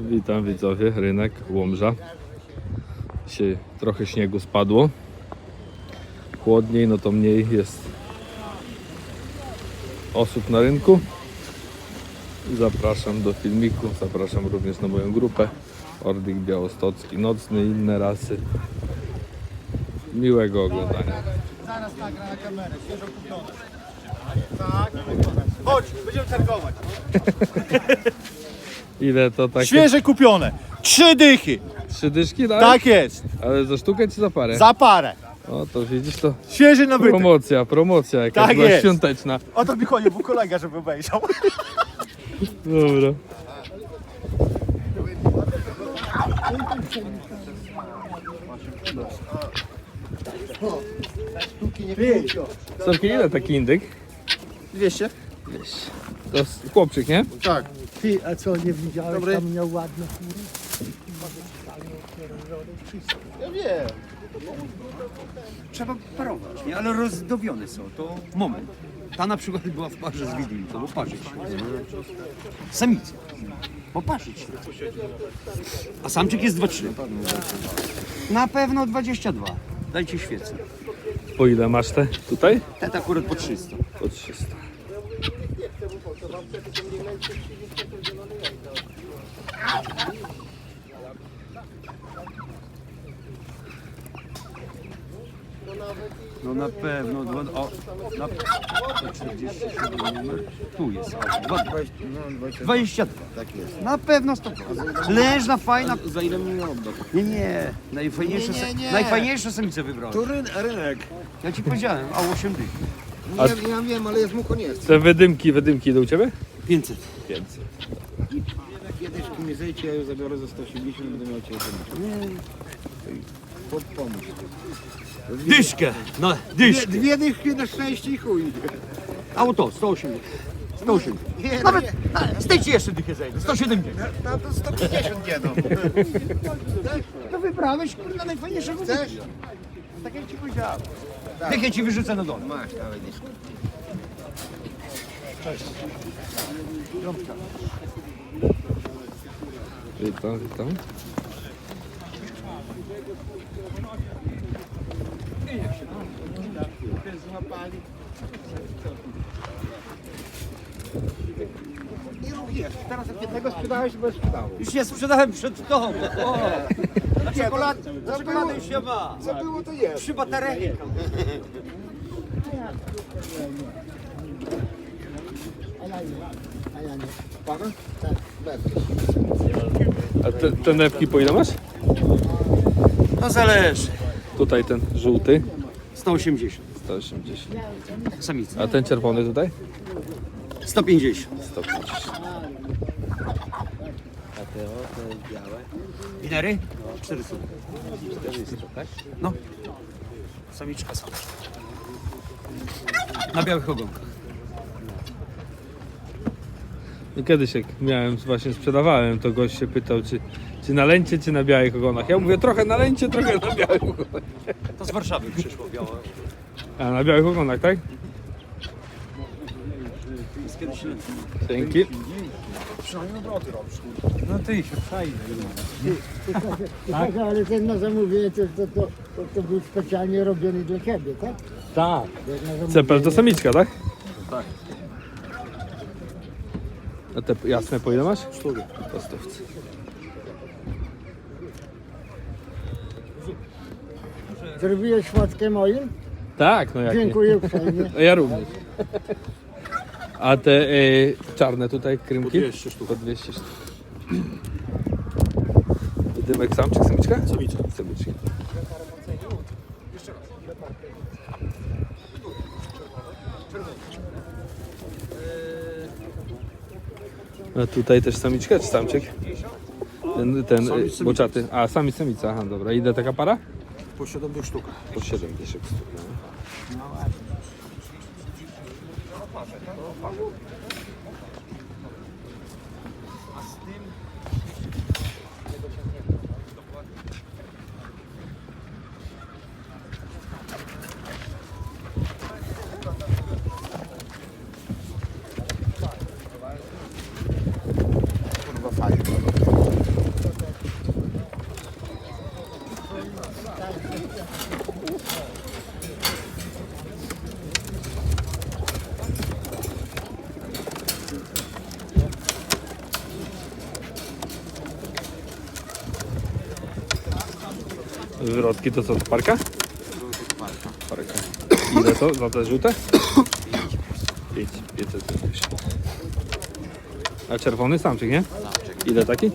Witam widzowie, rynek Łomża. Dzisiaj trochę śniegu spadło. Chłodniej, no to mniej jest osób na rynku. Zapraszam do filmiku, zapraszam również na moją grupę Orlik Białostocki, nocny inne rasy. Miłego oglądania. Zaraz nagra na kamerę, świeżo kupione. Tak. Chodź, będziemy targować. Ile to takie? Świeże kupione. Trzy dychy. Trzy dyszki, tak? Tak jest. Ale za sztukę czy za parę? Za parę. O, to widzisz to Świeży nabytek. promocja, promocja jakaś Tak była jest. świąteczna. O to mi chodził, był kolega, żeby obejrzał. Dobra. Są ile taki indyk? 200? To jest chłopczyk, nie? Tak. Ty, a co, nie widziałeś, Dobry. tam miał ładne chmury? Ja wiem. Trzeba parować, nie? ale rozdobione są, to moment. Ta na przykład była w parze z widlim, to bo parzyć. Samica. Poparzyć. A samczyk jest 2-3. Na pewno 22. Dajcie świecę. Po ile masz te tutaj? Ten akurat po 300. Po 300. No na pewno. Dwa, o, na, to 47 numer. Tu jest. O, dwa, 22. Tak jest. Na pewno 100%. Leżna, fajna. Za ile mi oddał? Nie, nie. Najfajniejsze, Nie, nie, nie. najfajniejsze samice wybrałem. To ryn, rynek. Ja ci powiedziałem, a 8 dych. Nie, ja wiem, ale jest mu koniec. Te wydymki, wydymki idą u Ciebie? 500. 500. Kiedyś tu mi zejdź, ja ją zabiorę za 180 będę miał cię Pod pomóż. Dyszkę. No, Dwie, dyszkę. dwie dychy na szczęście i chuj. A oto, 180. 180. Nie, Nawet, a, zdejcie jeszcze dychę zejdę. 170. no to 150 nie no. To wybrałeś, kurwa, najfajniejszego Chcesz? Tak jak ci powiedziałem. Dychę ci wyrzucę na dole. Masz, dawaj dyszkę. Witam, witam. Teraz jak jednego sprzedałeś, będziesz sprzedało. Już nie sprzedałem przed tobą. O, na czekoladę, na czekoladę się ma. Co było, to jest. Trzy baterie. A ja nie. Pana? Tak. Będę. A te, te newki po ile masz? No zależy. Tutaj ten żółty. 180. 180. Samica. A ten czerwony tutaj? 150. 150. Winery? 400. 400, tak? No. Samiczka, samiczka. Na białych ogonkach. I kiedyś jak miałem, właśnie sprzedawałem, to gość się pytał, czy, czy na lęcie, czy na białych ogonach. Ja mówię trochę na lęcie, trochę na białych ogonach. To z Warszawy przyszło białe. A na białych ogonach, tak? Jest kiedyś Dzięki. No ty się fajnie. Tak, ale ten na zamówienie to, to, to, to, to był specjalnie robiony dla ciebie, tak? Tak. Jak na zamówienie- Cepel to samiczka, tak? Tak. A te jasne po ile masz? Sztukę. Po stówce. Zrobiłeś fotkę moim? Tak, no jak nie. Dziękuję uprzejmie. Ja również. A te y, czarne tutaj krymki? Po 200 sztuk. Po 200 sztuk. Dymek samczyk, samiczka? Samiczka. Samiczka. A tutaj też samiczka czy samczyk? Ten, ten y, boczaty. A, samic, samica, aha, dobra. Ile taka para? Po 7 sztuk. Po 7 dyszek sztuk. no. Wywrotki to co, to parka? Parka. Ile to za te żółte? 5. 550. A czerwony samczyk, nie? Ile taki?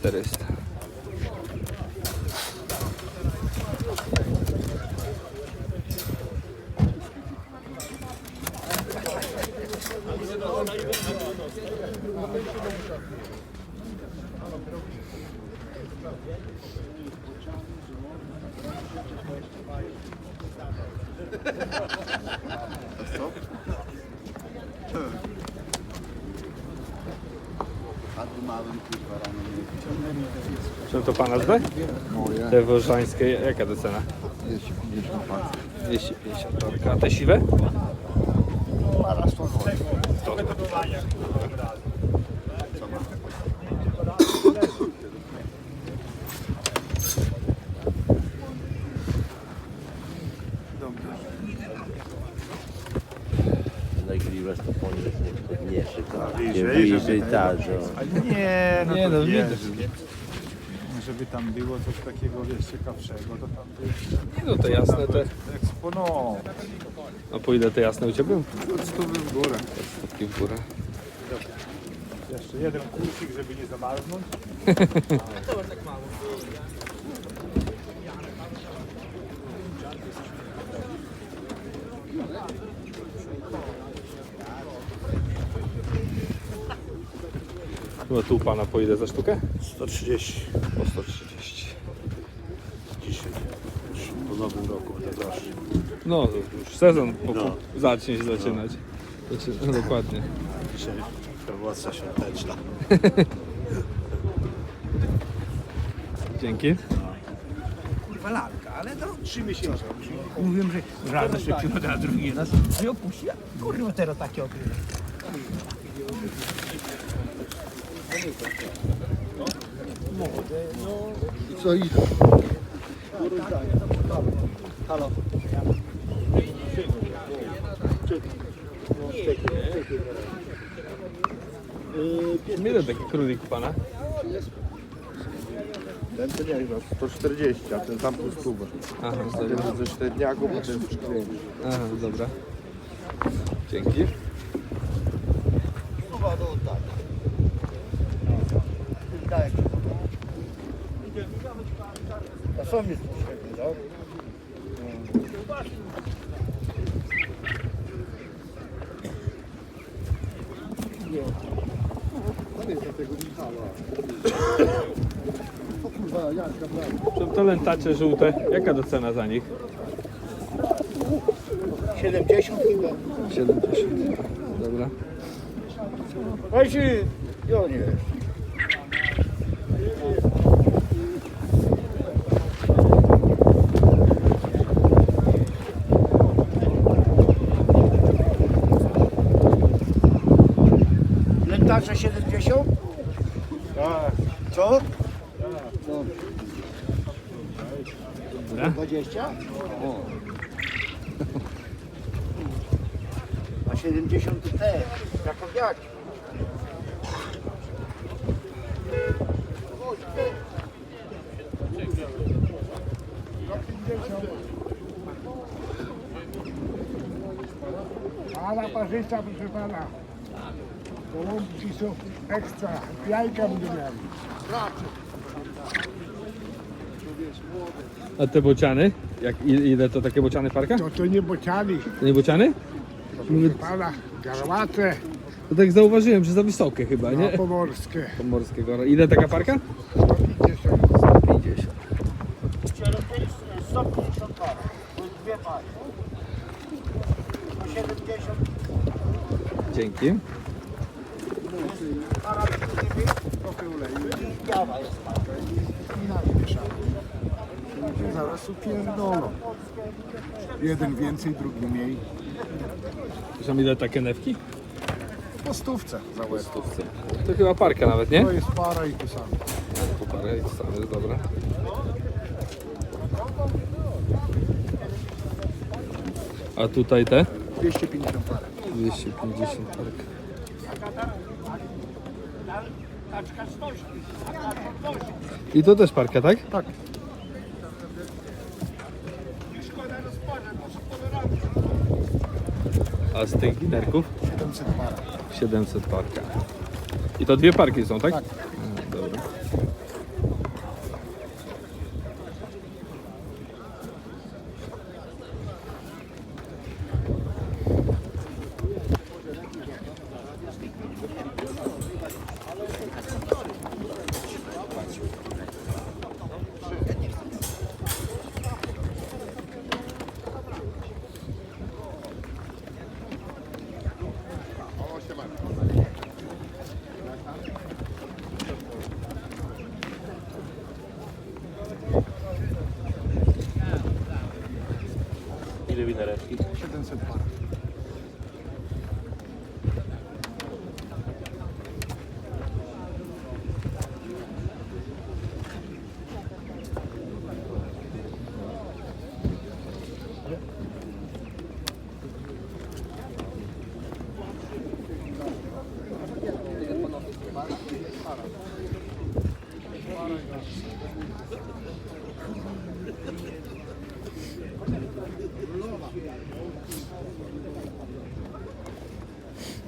400. 400. Czy to pana? Moje. Te wożańskie, jaka to cena? 250 parka. 250 parka. A te siwe? To. nagrywasz to poniżej podniesie, tak. Że... Nie, no Nie, no, widać. Żeby tam było coś takiego, wiesz, ciekawszego, to tam by Nie no to jasne te. eksponował. A po ile te jasne u Ciebie? Od stówy w górę. Stopki w górę. Jeszcze jeden kursik, żeby nie zamarznąć. No tu u pana po ile za sztukę? 130 Po 130. dzisiaj. Po nowym roku najdroższy. No to już sezon po, No. zacznie się zaczynać. Znaczy, no, dokładnie. Dzisiaj promocja świąteczna. Dzięki. Kurwa lalka, ale to trzy miesiące. Mówiłem, że rano się przychodzę, a drugi raz się opuści. a Kurwa teraz takie okry. Ile taki królik pana? Ten to nie no, 140, a ten tam plus stówę. Aha, Ten dobra. ze średniaków, a ten z większy. Aha, dobra. Dzięki. A są mi tak? Są to lentacze żółte. Jaka to cena za nich? 70 chyba. 70. Dobra. Weź Jonie. Lętarze 70? Co? Dobra. 20? A 70 to te, krakowiaki. Pana parzysta, proszę pana. Gołąbki są ekstra. Jajka będą mieli. A te bociany? Jak, i- ile to takie bociany parka? To to nie bociany, To nie bociany? proszę pana. Garłace To tak zauważyłem, że za wysokie chyba, no, nie? pomorskie. Pomorskiego. Ile taka parka? 150. 50. 150 par. To jest dwie pary. 70 Dzięki. Biała jest para. Zaraz upierdolą. Jeden więcej, drugi mniej. Są ile takie newki? Po stówce za łeb. To chyba parka nawet, nie? To jest para i tu sam. Po parę, to jest dobra. A tutaj te? 250 parę. 250 parka. I to też parka, tak? Tak. A z tych gitarków? 700 parka. 700 parka. I to dwie parki są, tak? Tak. Winereczki? 700 para.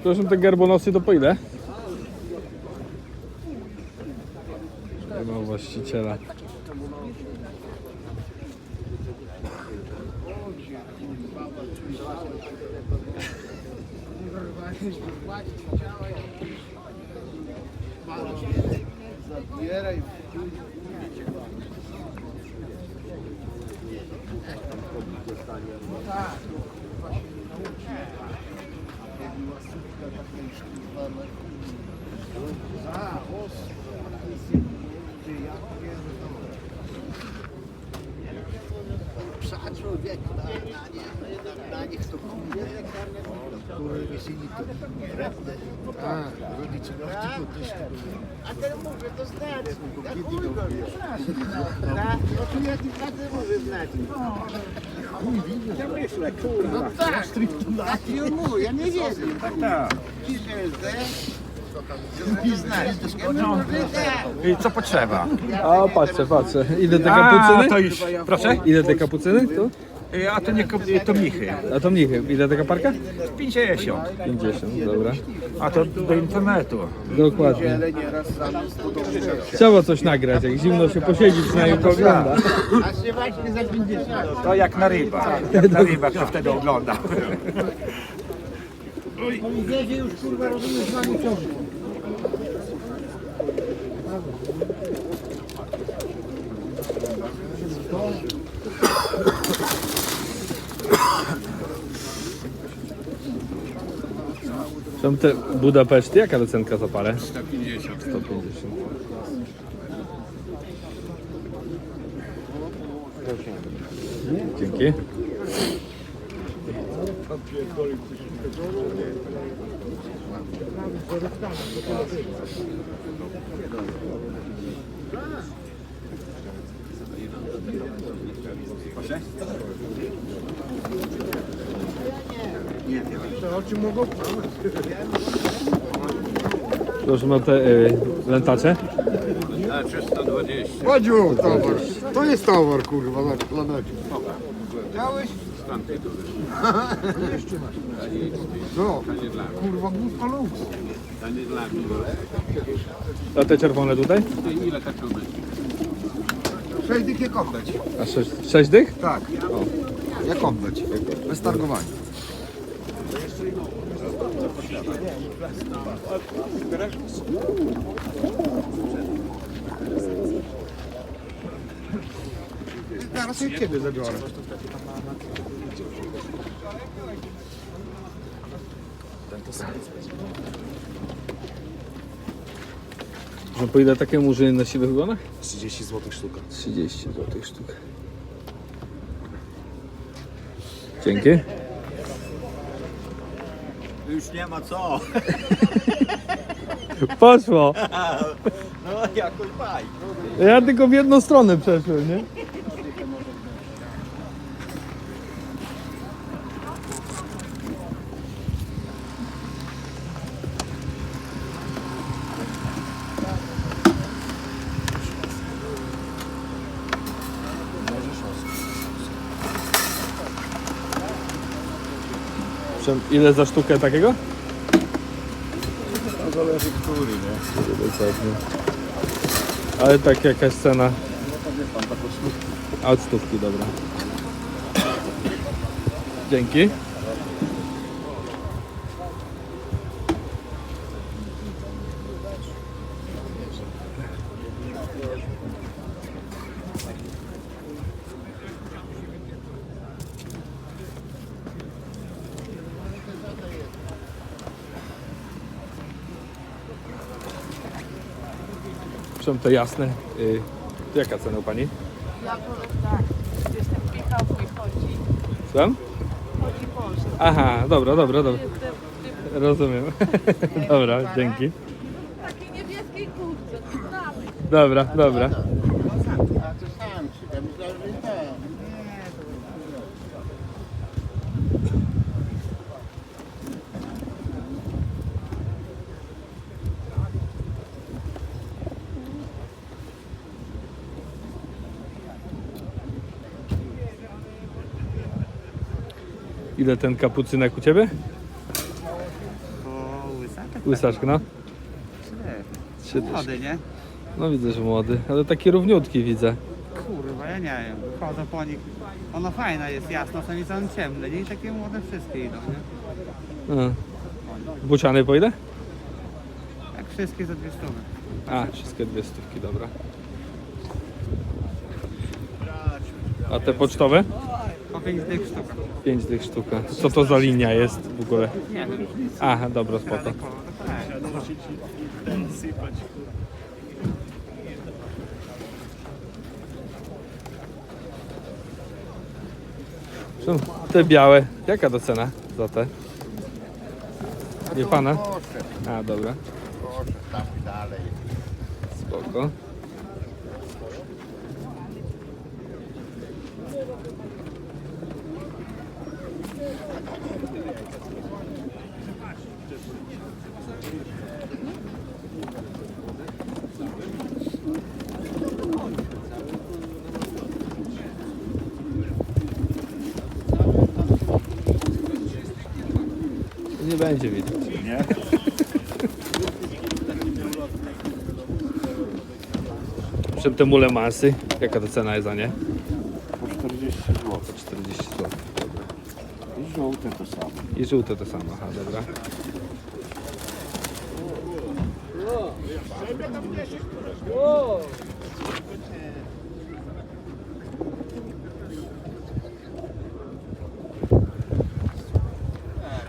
Proszę te garbonosy to po ile? Nie ma właściciela. Psa człowieku, na, na, nie, na nich to kurde, syni to drewne. A, rodzice, no to też A teraz mówię, to znaczy, na chuj go, na, no tu ja tylko mówię znaczy. Ja myślę, kurwa. No tak, tak mówię, ja nie wiem. Tak, tak. Znaczy, tak. I co potrzeba? A patrzę, patrzę. Ile te kapucyny? to proszę? Ile te kapucyny? Tu? A to nie ko- to michy. A to mnichy. Ile taka parka? 50. 50, dobra. A to do internetu. Dokładnie. Trzeba coś nagrać, jak zimno się posiedzi, przynajmniej poogląda. A się właśnie za 50. To jak na rybach. Jak na rybach to wtedy ogląda. Oni wiedzie już kurwa rozumiesz z nami ciągle. Są te Budapeszty, jaka docenka za parę? 150. 150. Dzięki. Proszę ma te y, lentacze. Ładziu, towar. To jest towar, kurwa, na planecie. Chciałeś? No, kurwa, główka lux. A te czerwone tutaj? Sześć dych jak oddać. A sześć, sześć dych? Tak. Jak oddać. Bez targowania. Zaraz ja ciebie zabiorę. Że ile takie murzyny na siwych ogonach? 30 zł sztuka. 30 zł sztuk. Dzięki. Już nie ma co. Poszło. No jakoś baj. Ja tylko w jedną stronę przeszłem, nie? Ile za sztukę takiego? To zależy który, nie? Ale tak jakaś cena? A od stówki, dobra. Dzięki. Te jasne. Y, jaka cena u Pani? Ja powiem tak, jestem Michał i chodzi, Słucham? chodzi Polsce. Aha, dobra, dobra, dobra. Jestem w tym Rozumiem. dobra, dzięki. takiej niebieskiej kurtce, znamy. Dobra, dobra. A to sam, ja myślałem, że tak. Ile ten kapucynek u Ciebie? O, łysaczek? Łysaczek, no. Trzy. Młody, nie? No widzę, że młody, ale taki równiutki widzę. Kurwa, ja nie wiem. Chodzę po nich. Ona fajna jest, jasna, samica on ciemny, nie? I takie młode wszystkie idą, nie? No. Buciany po ile? Jak wszystkie za dwie stówy. A, wszystkie dwie stówki, dobra. A te pocztowe? Po pięć dych sztuka. Pięć tych sztuka. Co to za linia jest w ogóle? Nie wiem. Aha, dobra, spoko. To tak. Są te białe. Jaka to cena za te? Nie pana? A, dobra. proszę, tam dalej. Spoko. Nie będzie widać. Nie? Czym te mule masy? Jaka to cena jest za nie? Po 40 zł. 40 zł. I żółte to samo. I żółte to samo, aha, dobra.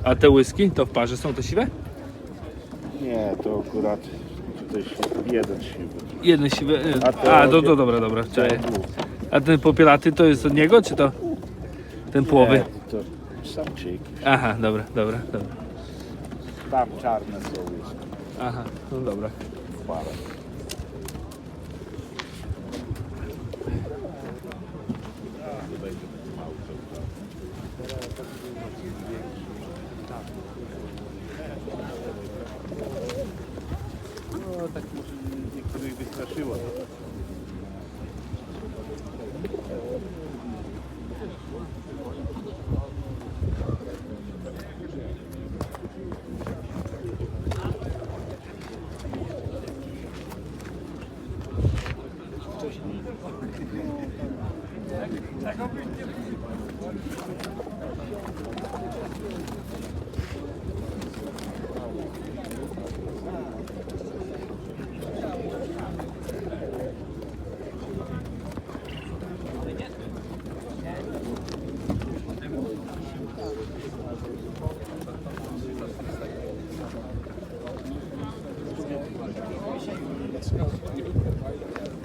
A te łyski to w parze są te siwe? Nie, to akurat tutaj jeden siwy. Jedne siwe. e, A to- A, do, do, dobra, dobra. A ten popielaty to jest od niego, czy to ten połowy? Nie, to samczyk. Aha, dobra, dobra, dobra. Tam czarne są. Aha, no dobra.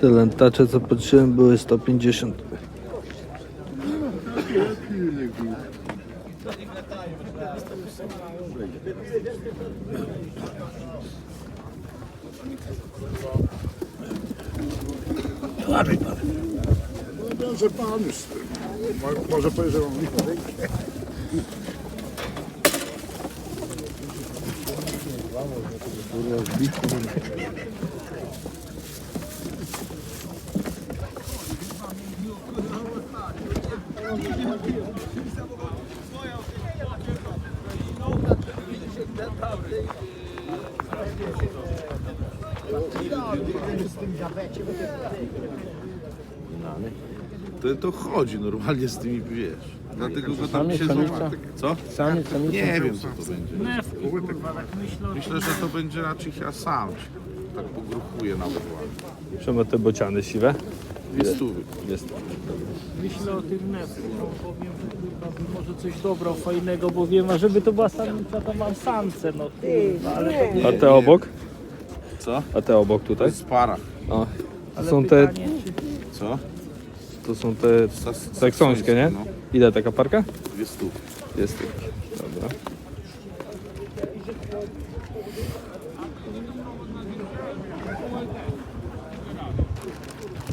Te lętacze co patrzyłem były 150. No dobrze pan już. Mo- Może powie, że mam rękę. To, to chodzi normalnie z tymi, wiesz. Dlatego go tam się zobaczy. Co? Samiec, samica? Nie wiem co to będzie. Myślę, że to będzie raczej chyba samczyk. Tak pogruchuje na układ. Czemu te bociany siwe? Dwie stówy. Jest. Myślę o tym nefru, powiem, że kurwa, by może coś dobrał, fajnego, bo wiem, a żeby to była samica, to mam samce, no kurwa, ale to nie A te obok? Co? A te obok To tutaj? jest para. O, to są te, pytanie, czy Co? To są te saksońskie, nie? No, Ile taka parka? dwie stówy. Jest tych. Dobra.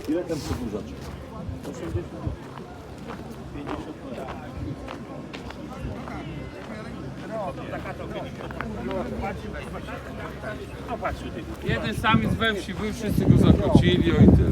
Ile ten przedłużacz? Jeden samiec we wsi był, wszyscy go zakłócili, o i tyle.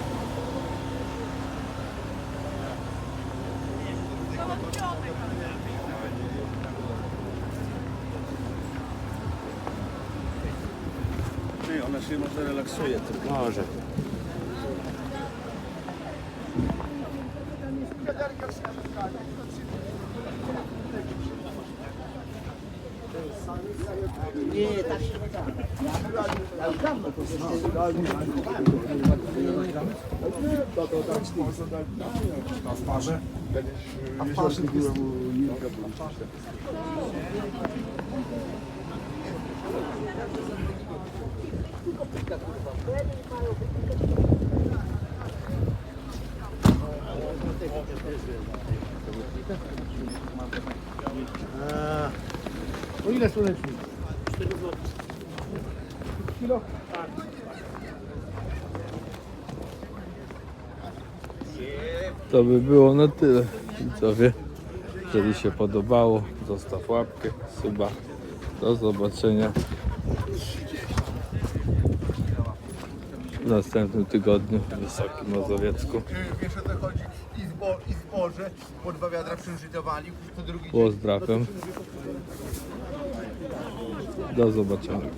się może relaksuje tylko. Może. O ile słonecznik? To by było na tyle. Widzowie, jeżeli się podobało, zostaw łapkę, suba. Do zobaczenia następnym tygodniu w Wysokim Mazowiecku. Wiesz o co chodzi? I, zbo, i zboże po dwa wiadra przężytowali, to drugi Pozdrawiam. Do zobaczenia.